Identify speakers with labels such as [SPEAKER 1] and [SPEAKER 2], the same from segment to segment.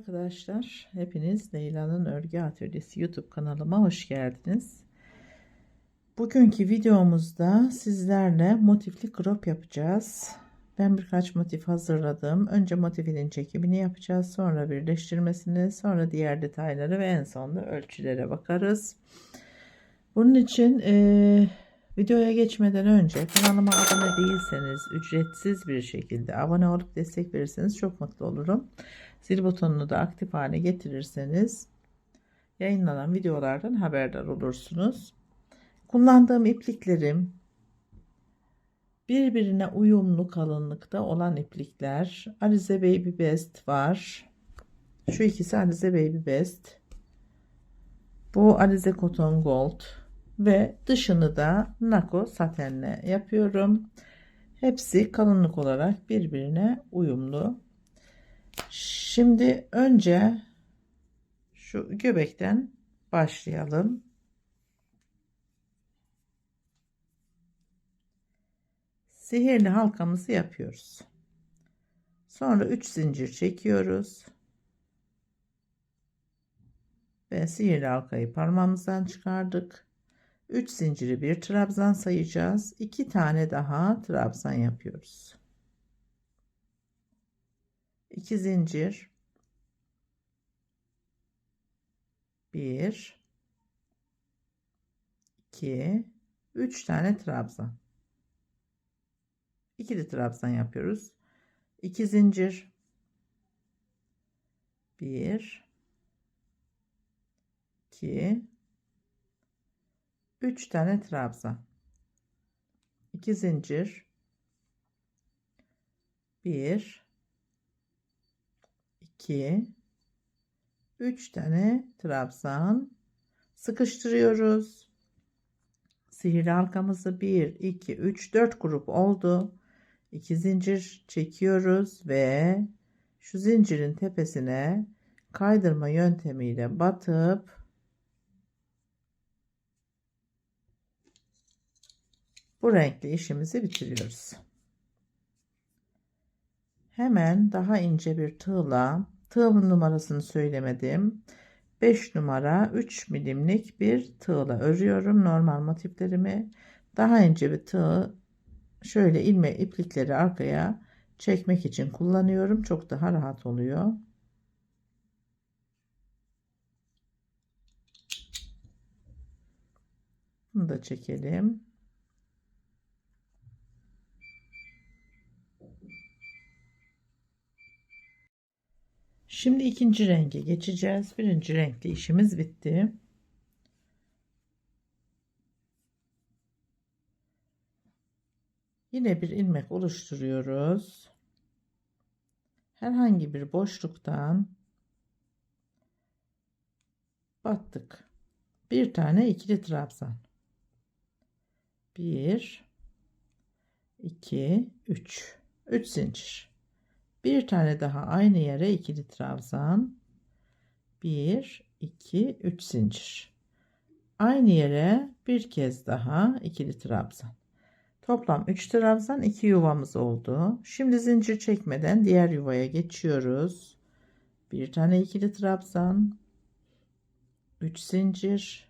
[SPEAKER 1] arkadaşlar. Hepiniz Leyla'nın Örgü Atölyesi YouTube kanalıma hoş geldiniz. Bugünkü videomuzda sizlerle motifli krop yapacağız. Ben birkaç motif hazırladım. Önce motifinin çekimini yapacağız. Sonra birleştirmesini, sonra diğer detayları ve en sonunda ölçülere bakarız. Bunun için eee Videoya geçmeden önce kanalıma abone değilseniz ücretsiz bir şekilde abone olup destek verirseniz çok mutlu olurum. Zil butonunu da aktif hale getirirseniz yayınlanan videolardan haberdar olursunuz. Kullandığım ipliklerim birbirine uyumlu kalınlıkta olan iplikler. Arize Baby Best var. Şu ikisi Arize Baby Best. Bu Arize Cotton Gold ve dışını da nako satenle yapıyorum. Hepsi kalınlık olarak birbirine uyumlu. Şimdi önce şu göbekten başlayalım. Sihirli halkamızı yapıyoruz. Sonra 3 zincir çekiyoruz. Ve sihirli halkayı parmağımızdan çıkardık. 3 zinciri bir trabzan sayacağız. 2 tane daha trabzan yapıyoruz. 2 zincir 1 2 3 tane trabzan. İkili trabzan yapıyoruz. 2 zincir 1 2 3 tane trabzan 2 zincir 1 2 3 tane trabzan sıkıştırıyoruz sihirli halkamızı 1 2 3 4 grup oldu 2 zincir çekiyoruz ve şu zincirin tepesine kaydırma yöntemiyle batıp bu renkli işimizi bitiriyoruz. Hemen daha ince bir tığla tığ numarasını söylemedim. 5 numara 3 milimlik bir tığla örüyorum normal motiflerimi. Daha ince bir tığ şöyle ilme iplikleri arkaya çekmek için kullanıyorum. Çok daha rahat oluyor. Bunu da çekelim. Şimdi ikinci renge geçeceğiz. Birinci renkli işimiz bitti. Yine bir ilmek oluşturuyoruz. Herhangi bir boşluktan battık. Bir tane ikili trabzan. Bir, iki, üç. Üç zincir. Bir tane daha aynı yere ikili trabzan. 1, 2, 3 zincir. Aynı yere bir kez daha ikili trabzan. Toplam 3 trabzan 2 yuvamız oldu. Şimdi zincir çekmeden diğer yuvaya geçiyoruz. Bir tane ikili trabzan. 3 zincir.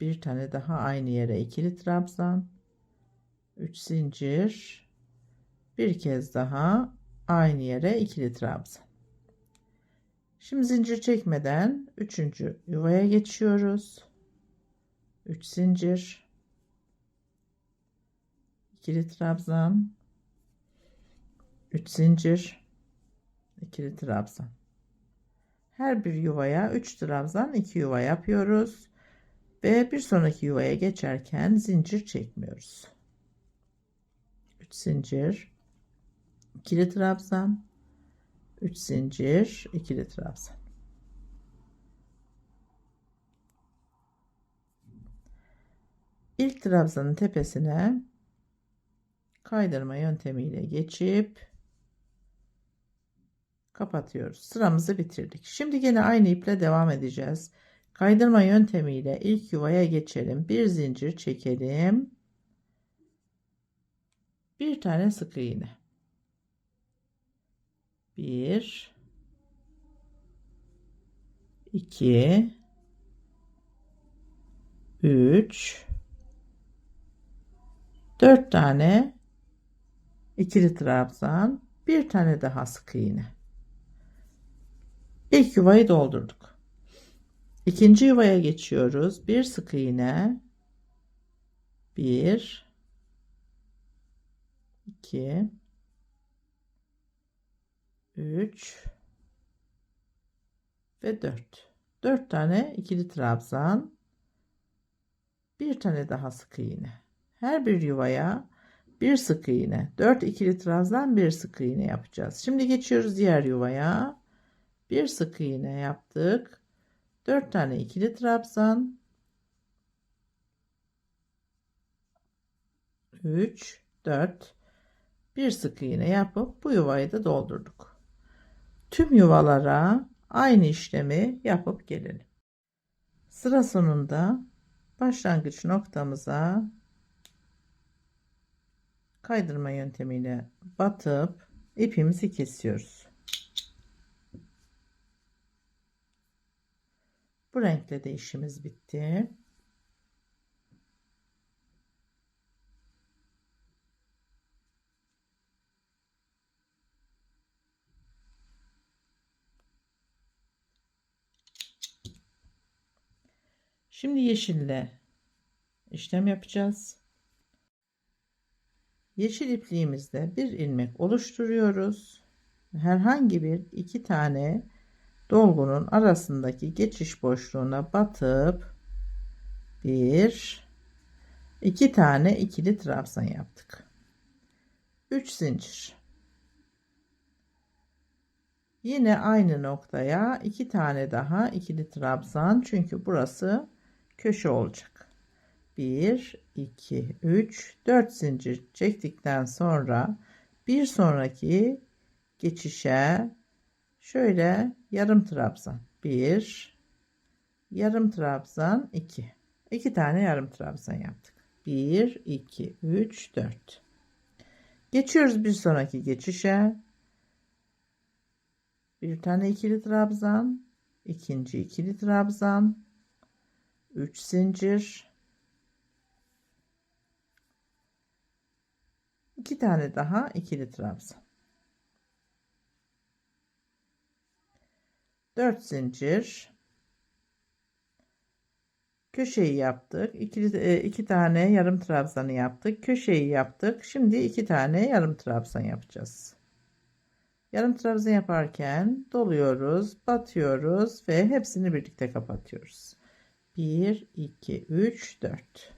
[SPEAKER 1] Bir tane daha aynı yere ikili trabzan. 3 zincir. Bir kez daha aynı yere ikili trabzan. Şimdi zincir çekmeden üçüncü yuvaya geçiyoruz. 3 zincir ikili trabzan 3 zincir ikili trabzan her bir yuvaya 3 trabzan 2 yuva yapıyoruz ve bir sonraki yuvaya geçerken zincir çekmiyoruz 3 zincir ikili trabzan 3 zincir ikili trabzan ilk trabzanın tepesine kaydırma yöntemiyle geçip kapatıyoruz sıramızı bitirdik şimdi yine aynı iple devam edeceğiz kaydırma yöntemiyle ilk yuvaya geçelim bir zincir çekelim bir tane sık iğne bir. İki. Üç. Dört tane ikili trabzan. Bir tane daha sık iğne. İlk yuvayı doldurduk. İkinci yuvaya geçiyoruz. Bir sık iğne. Bir. 2 3 ve 4. 4 tane ikili trabzan. Bir tane daha sık iğne. Her bir yuvaya bir sık iğne. 4 ikili trabzan bir sık iğne yapacağız. Şimdi geçiyoruz diğer yuvaya. Bir sık iğne yaptık. 4 tane ikili trabzan. 3 4 bir sık iğne yapıp bu yuvayı da doldurduk tüm yuvalara aynı işlemi yapıp gelelim. Sıra sonunda başlangıç noktamıza kaydırma yöntemiyle batıp ipimizi kesiyoruz. Bu renkle de işimiz bitti. Şimdi yeşille işlem yapacağız. Yeşil ipliğimizde bir ilmek oluşturuyoruz. Herhangi bir iki tane dolgunun arasındaki geçiş boşluğuna batıp bir iki tane ikili trabzan yaptık. 3 zincir. Yine aynı noktaya iki tane daha ikili trabzan çünkü burası köşe olacak. 1, 2, 3, 4 zincir çektikten sonra bir sonraki geçişe şöyle yarım trabzan 1 yarım trabzan 2 2 tane yarım trabzan yaptık 1 2 3 4 geçiyoruz bir sonraki geçişe bir tane ikili trabzan ikinci ikili trabzan 3 zincir 2 tane daha ikili trabzan 4 zincir köşeyi yaptık ikili e, iki tane yarım trabzanı yaptık köşeyi yaptık şimdi iki tane yarım trabzan yapacağız yarım trabzan yaparken doluyoruz batıyoruz ve hepsini birlikte kapatıyoruz 1 2 3 4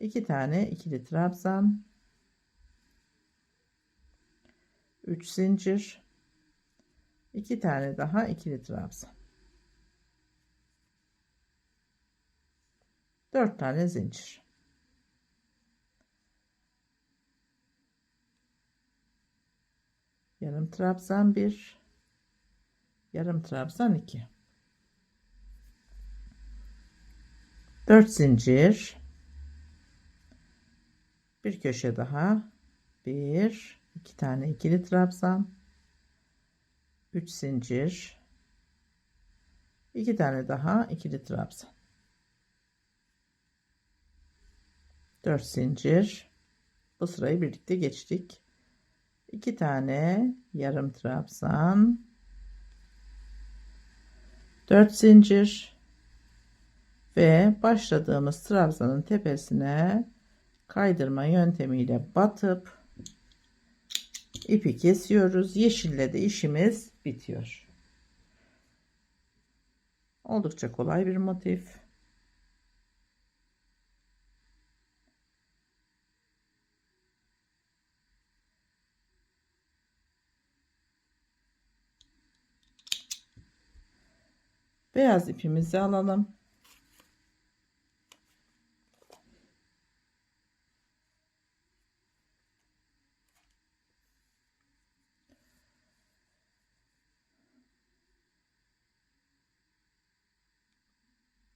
[SPEAKER 1] 2 tane ikili trabzan 3 zincir 2 tane daha ikili trabzan 4 tane zincir yarım trabzan 1 yarım trabzan 2 4 zincir bir köşe daha bir iki tane ikili trabzan 3 zincir 2 tane daha ikili trabzan 4 zincir bu sırayı birlikte geçtik 2 tane yarım trabzan 4 zincir ve başladığımız trabzanın tepesine kaydırma yöntemiyle batıp ipi kesiyoruz. Yeşille de işimiz bitiyor. Oldukça kolay bir motif. Beyaz ipimizi alalım.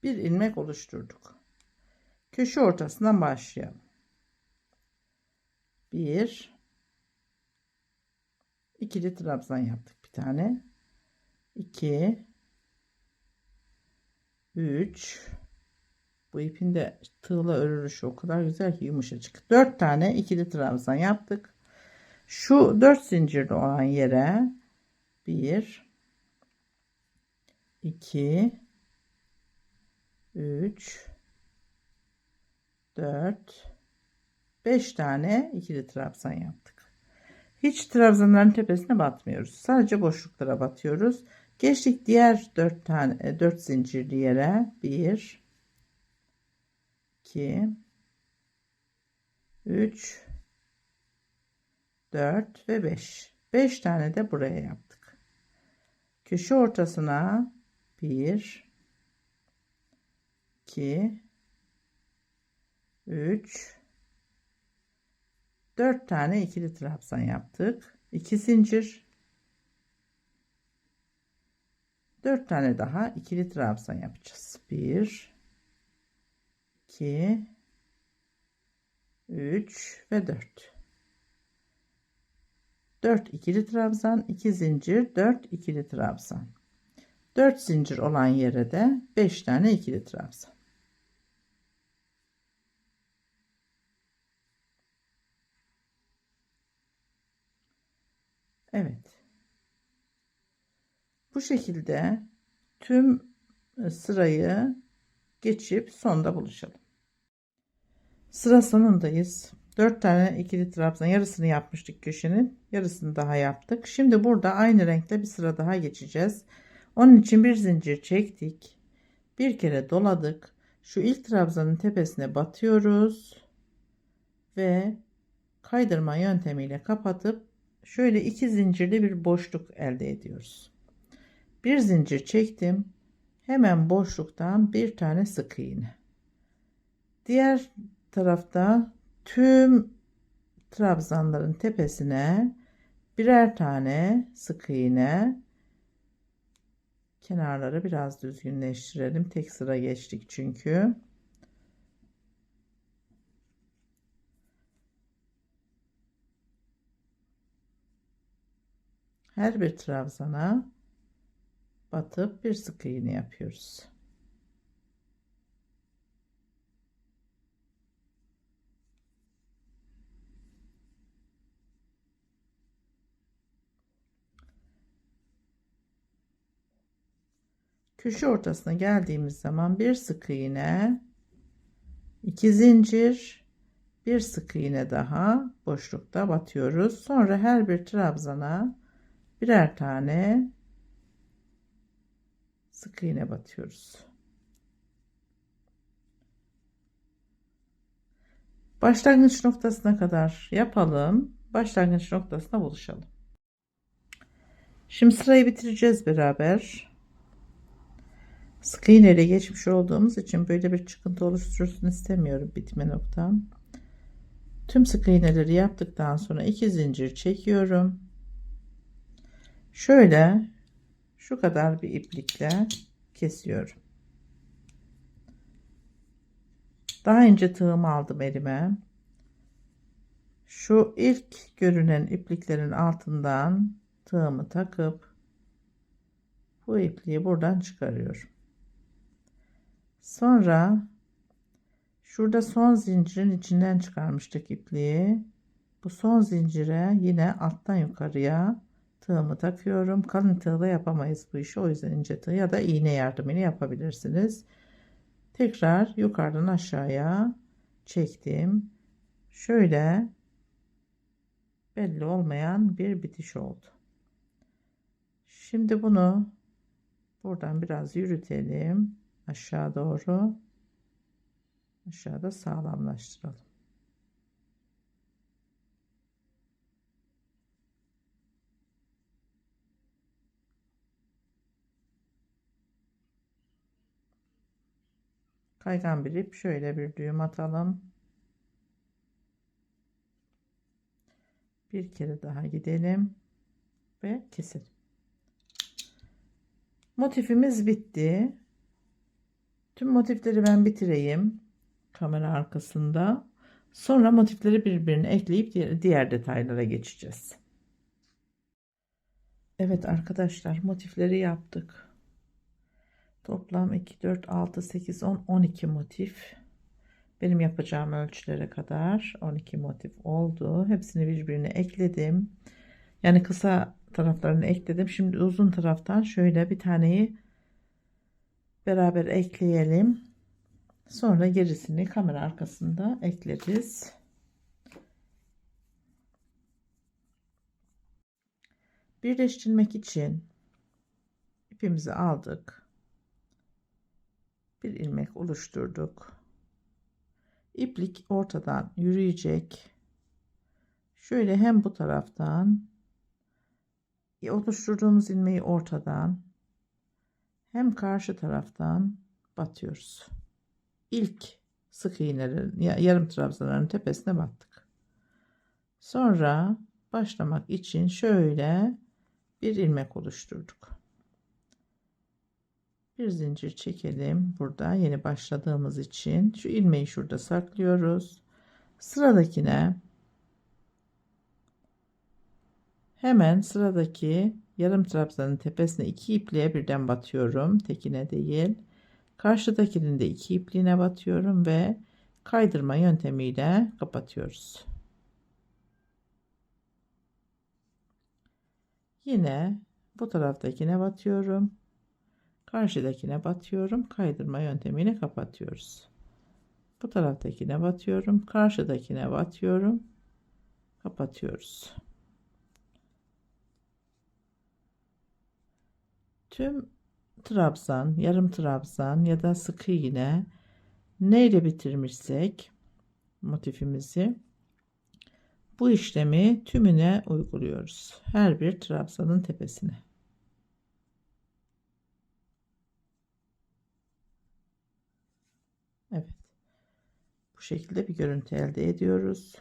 [SPEAKER 1] bir ilmek oluşturduk. Köşe ortasından başlayalım. 1 ikili trabzan yaptık bir tane. 2 3 bu ipin de tığla örülüşü o kadar güzel ki yumuşacık. 4 tane ikili trabzan yaptık. Şu 4 zincirli olan yere 1 2 3 4 5 tane ikili trabzan yaptık. Hiç trabzanların tepesine batmıyoruz. Sadece boşluklara batıyoruz. Geçtik diğer 4 tane 4 e, zincirli yere. 1 2 3 4 ve 5. 5 tane de buraya yaptık. Köşe ortasına 1 2 3 4 tane ikili trabzan yaptık. 2 zincir 4 tane daha ikili trabzan yapacağız. 1 2 3 ve 4 4 ikili trabzan 2 zincir 4 ikili trabzan 4 zincir olan yere de 5 tane ikili trabzan Evet. Bu şekilde tüm e, sırayı geçip sonda buluşalım. Sıra sonundayız. 4 tane ikili trabzan yarısını yapmıştık köşenin yarısını daha yaptık. Şimdi burada aynı renkte bir sıra daha geçeceğiz. Onun için bir zincir çektik. Bir kere doladık. Şu ilk trabzanın tepesine batıyoruz. Ve kaydırma yöntemiyle kapatıp şöyle iki zincirli bir boşluk elde ediyoruz. Bir zincir çektim. Hemen boşluktan bir tane sık iğne. Diğer tarafta tüm trabzanların tepesine birer tane sık iğne kenarları biraz düzgünleştirelim. Tek sıra geçtik çünkü. her bir trabzana batıp bir sık iğne yapıyoruz. Köşe ortasına geldiğimiz zaman bir sık iğne, iki zincir, bir sık iğne daha boşlukta batıyoruz. Sonra her bir trabzana birer tane sık iğne batıyoruz. Başlangıç noktasına kadar yapalım. Başlangıç noktasına buluşalım. Şimdi sırayı bitireceğiz beraber. Sık iğne ile geçmiş olduğumuz için böyle bir çıkıntı oluşturursun istemiyorum bitme noktam. Tüm sık iğneleri yaptıktan sonra iki zincir çekiyorum şöyle şu kadar bir iplikle kesiyorum. Daha önce tığım aldım elime. Şu ilk görünen ipliklerin altından tığımı takıp bu ipliği buradan çıkarıyorum. Sonra şurada son zincirin içinden çıkarmıştık ipliği. Bu son zincire yine alttan yukarıya tığımı takıyorum. Kalın tığla yapamayız bu işi. O yüzden ince tığ ya da iğne yardımıyla yapabilirsiniz. Tekrar yukarıdan aşağıya çektim. Şöyle belli olmayan bir bitiş oldu. Şimdi bunu buradan biraz yürütelim aşağı doğru. Aşağıda sağlamlaştıralım. Kaygan bir ip şöyle bir düğüm atalım. Bir kere daha gidelim ve keselim. Motifimiz bitti. Tüm motifleri ben bitireyim kamera arkasında. Sonra motifleri birbirine ekleyip diğer detaylara geçeceğiz. Evet arkadaşlar motifleri yaptık. Toplam 2, 4, 6, 8, 10, 12 motif. Benim yapacağım ölçülere kadar 12 motif oldu. Hepsini birbirine ekledim. Yani kısa taraflarını ekledim. Şimdi uzun taraftan şöyle bir taneyi beraber ekleyelim. Sonra gerisini kamera arkasında ekleriz. Birleştirmek için ipimizi aldık bir ilmek oluşturduk. İplik ortadan yürüyecek. Şöyle hem bu taraftan e, oluşturduğumuz ilmeği ortadan hem karşı taraftan batıyoruz. İlk sık iğnelerin yarım trabzanların tepesine battık. Sonra başlamak için şöyle bir ilmek oluşturduk bir zincir çekelim burada yeni başladığımız için şu ilmeği şurada saklıyoruz sıradakine hemen sıradaki yarım trabzanın tepesine iki ipliğe birden batıyorum tekine değil karşıdakinin de iki ipliğine batıyorum ve kaydırma yöntemiyle kapatıyoruz yine bu taraftakine batıyorum Karşıdakine batıyorum. Kaydırma yöntemini kapatıyoruz. Bu taraftakine batıyorum. Karşıdakine batıyorum. Kapatıyoruz. Tüm trabzan, yarım trabzan ya da sıkı iğne neyle bitirmişsek motifimizi bu işlemi tümüne uyguluyoruz. Her bir trabzanın tepesine. Bu şekilde bir görüntü elde ediyoruz.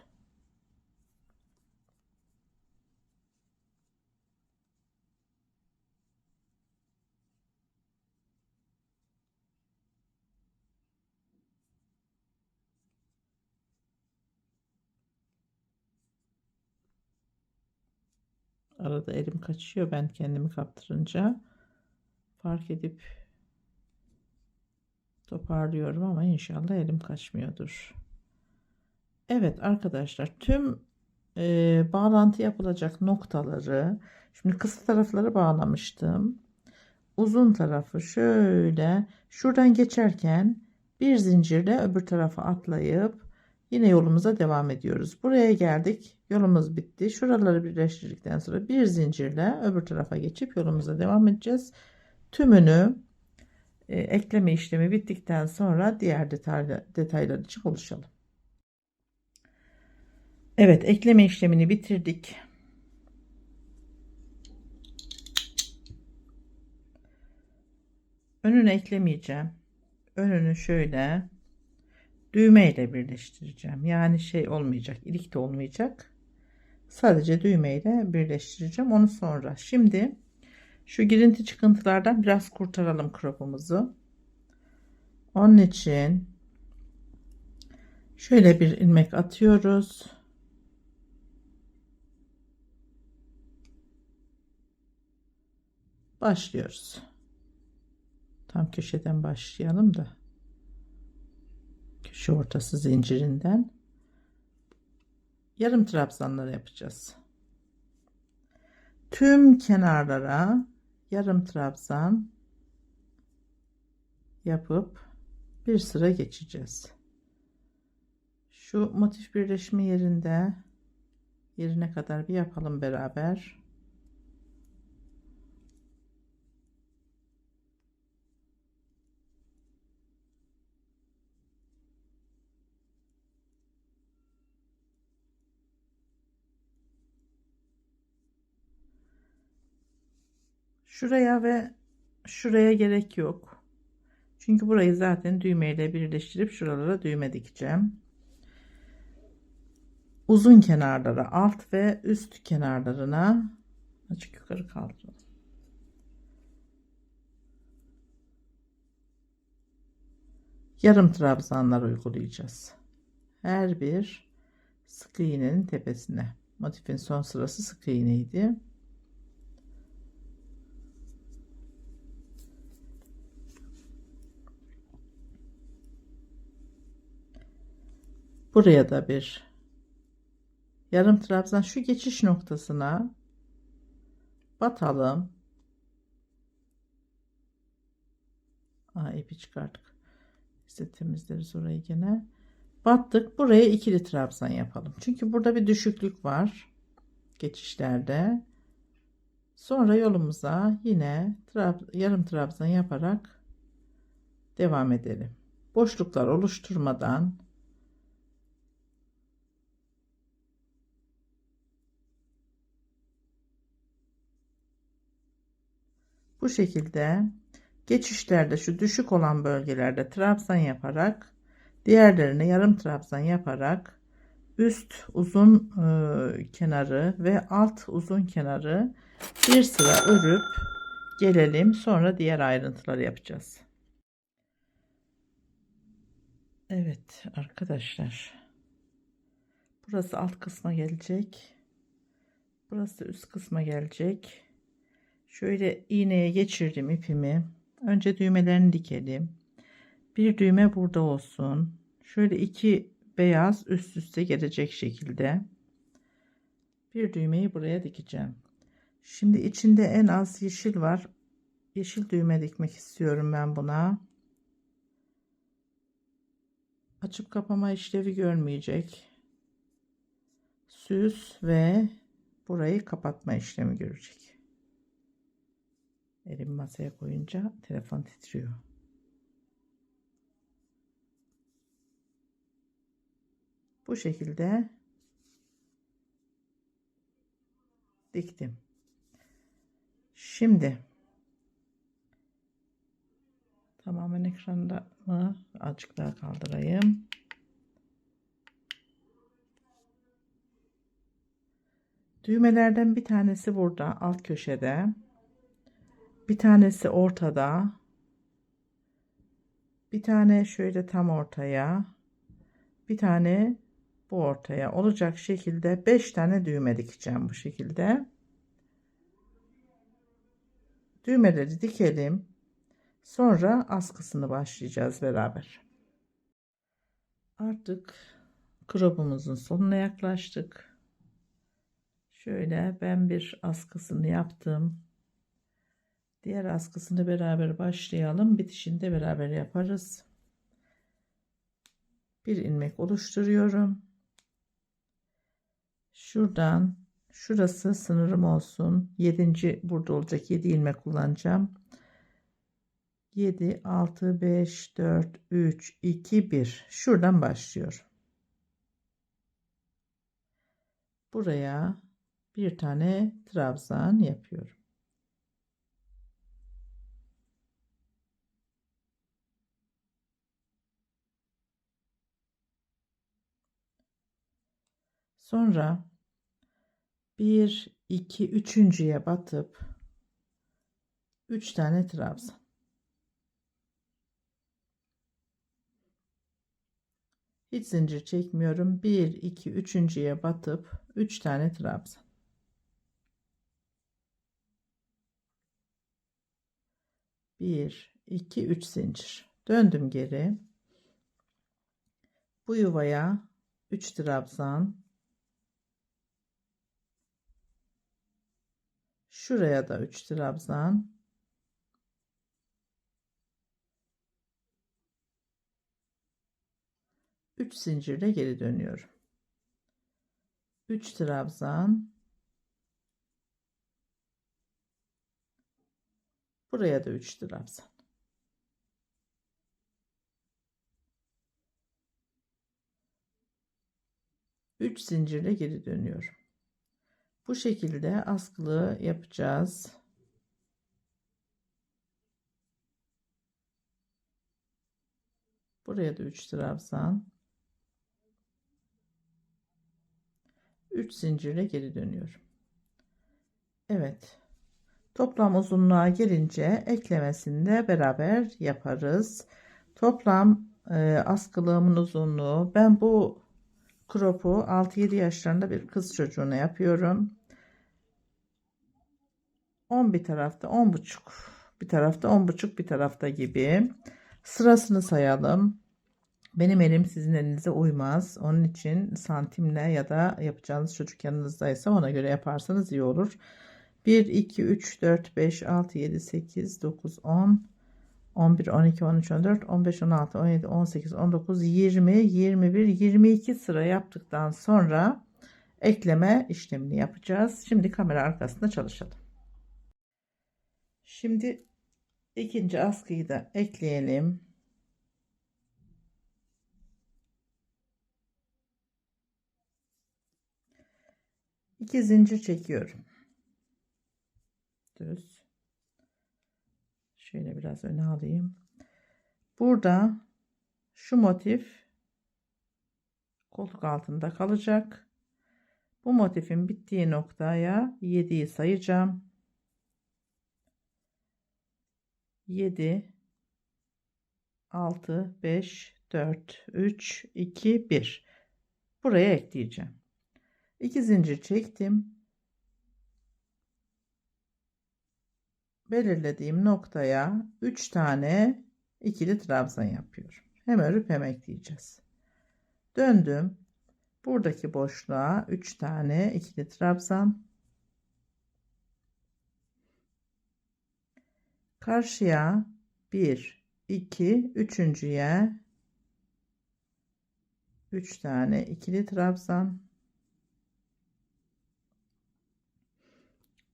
[SPEAKER 1] Arada elim kaçıyor ben kendimi kaptırınca. Fark edip Toparlıyorum ama inşallah elim kaçmıyordur. Evet arkadaşlar tüm e, bağlantı yapılacak noktaları şimdi kısa tarafları bağlamıştım. Uzun tarafı şöyle şuradan geçerken bir zincirle öbür tarafa atlayıp yine yolumuza devam ediyoruz. Buraya geldik. Yolumuz bitti. Şuraları birleştirdikten sonra bir zincirle öbür tarafa geçip yolumuza devam edeceğiz. Tümünü e, ekleme işlemi bittikten sonra diğer detaylı, detaylar için konuşalım. Evet ekleme işlemini bitirdik. Önünü eklemeyeceğim. Önünü şöyle düğme ile birleştireceğim. Yani şey olmayacak, ilik de olmayacak. Sadece düğme ile birleştireceğim. Onu sonra. Şimdi şu girinti çıkıntılardan biraz kurtaralım kropumuzu. Onun için şöyle bir ilmek atıyoruz. Başlıyoruz. Tam köşeden başlayalım da. Köşe ortası zincirinden yarım trabzanlar yapacağız. Tüm kenarlara yarım trabzan yapıp bir sıra geçeceğiz. Şu motif birleşme yerinde yerine kadar bir yapalım beraber. Şuraya ve şuraya gerek yok. Çünkü burayı zaten düğmeyle birleştirip şuralara düğme dikeceğim. Uzun kenarlara alt ve üst kenarlarına açık yukarı kaldıralım. Yarım trabzanlar uygulayacağız. Her bir sık iğnenin tepesine. Motifin son sırası sık iğneydi. buraya da bir yarım trabzan şu geçiş noktasına batalım. Aa, ipi çıkarttık. işte temizleriz orayı gene. Battık. Buraya ikili trabzan yapalım. Çünkü burada bir düşüklük var. Geçişlerde. Sonra yolumuza yine trab yarım trabzan yaparak devam edelim. Boşluklar oluşturmadan Bu şekilde geçişlerde şu düşük olan bölgelerde trabzan yaparak diğerlerine yarım trabzan yaparak üst uzun e, kenarı ve alt uzun kenarı bir sıra örüp gelelim sonra diğer ayrıntıları yapacağız. Evet arkadaşlar burası alt kısma gelecek burası üst kısma gelecek Şöyle iğneye geçirdim ipimi. Önce düğmelerini dikelim. Bir düğme burada olsun. Şöyle iki beyaz üst üste gelecek şekilde bir düğmeyi buraya dikeceğim. Şimdi içinde en az yeşil var. Yeşil düğme dikmek istiyorum ben buna. Açıp kapama işlevi görmeyecek. Süs ve burayı kapatma işlemi görecek. Elimi masaya koyunca telefon titriyor. Bu şekilde diktim. Şimdi tamamen ekranda mı? Azıcık daha kaldırayım. Düğmelerden bir tanesi burada alt köşede. Bir tanesi ortada. Bir tane şöyle tam ortaya. Bir tane bu ortaya olacak şekilde 5 tane düğme dikeceğim bu şekilde. Düğmeleri dikelim. Sonra askısını başlayacağız beraber. Artık krobumuzun sonuna yaklaştık. Şöyle ben bir askısını yaptım. Diğer askısını beraber başlayalım. Bitişinde beraber yaparız. Bir ilmek oluşturuyorum. Şuradan şurası sınırım olsun. 7. burada olacak 7 ilmek kullanacağım. 7 6 5 4 3 2 1 şuradan başlıyor. Buraya bir tane trabzan yapıyorum. Sonra bir iki üçüncüye batıp üç tane trabzan. Hiç zincir çekmiyorum. 1, 2, üçüncüye batıp 3 tane trabzan. Bir, iki, üç zincir. Döndüm geri. Bu yuvaya 3 trabzan Şuraya da 3 trabzan. Üç zincirle geri dönüyorum. Üç trabzan. Buraya da üç trabzan. Üç zincirle geri dönüyorum. Bu şekilde askılı yapacağız. Buraya da 3 trabzan. 3 zincirle geri dönüyorum. Evet. Toplam uzunluğa gelince eklemesini de beraber yaparız. Toplam e, askılığımın uzunluğu ben bu kropu 6-7 yaşlarında bir kız çocuğuna yapıyorum. 10 bir tarafta 10 buçuk bir tarafta 10 buçuk bir tarafta gibi sırasını sayalım benim elim sizin elinize uymaz onun için santimle ya da yapacağınız çocuk yanınızdaysa ona göre yaparsanız iyi olur 1 2 3 4 5 6 7 8 9 10 11 12 13 14 15 16 17 18 19 20 21 22 sıra yaptıktan sonra ekleme işlemini yapacağız. Şimdi kamera arkasında çalışalım. Şimdi ikinci askıyı da ekleyelim. İki zincir çekiyorum. Düz. Şöyle biraz öne alayım. Burada şu motif koltuk altında kalacak. Bu motifin bittiği noktaya 7'yi sayacağım. 7 6 5 4 3 2 1 buraya ekleyeceğim 2 zincir çektim belirlediğim noktaya 3 tane ikili trabzan yapıyorum hem örüp hem ekleyeceğiz döndüm buradaki boşluğa 3 tane ikili trabzan karşıya 1 2 üçüncüye 3 tane ikili trabzan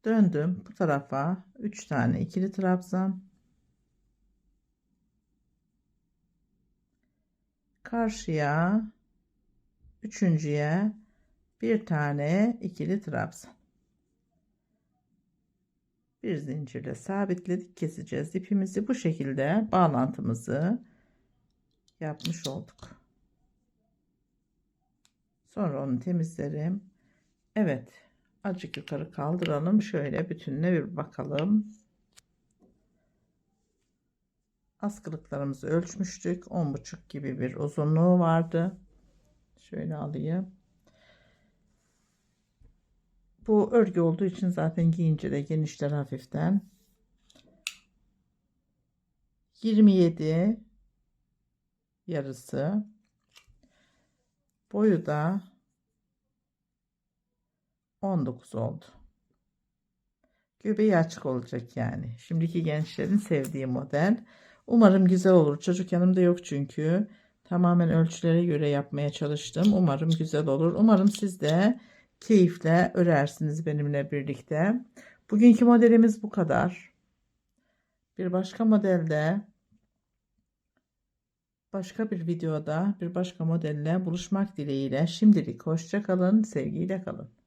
[SPEAKER 1] döndüm bu tarafa 3 tane ikili trabzan karşıya üçüncüye bir tane ikili trabzan bir zincirle sabitledik keseceğiz ipimizi bu şekilde bağlantımızı yapmış olduk sonra onu temizlerim Evet acık yukarı kaldıralım şöyle bütününe bir bakalım askılıklarımızı ölçmüştük 10 buçuk gibi bir uzunluğu vardı şöyle alayım bu örgü olduğu için zaten giyince de genişler hafiften. 27 yarısı. Boyu da 19 oldu. Göbeği açık olacak yani. Şimdiki gençlerin sevdiği model. Umarım güzel olur. Çocuk yanımda yok çünkü. Tamamen ölçülere göre yapmaya çalıştım. Umarım güzel olur. Umarım siz de keyifle örersiniz benimle birlikte. Bugünkü modelimiz bu kadar. Bir başka modelde başka bir videoda bir başka modelle buluşmak dileğiyle şimdilik hoşça kalın, sevgiyle kalın.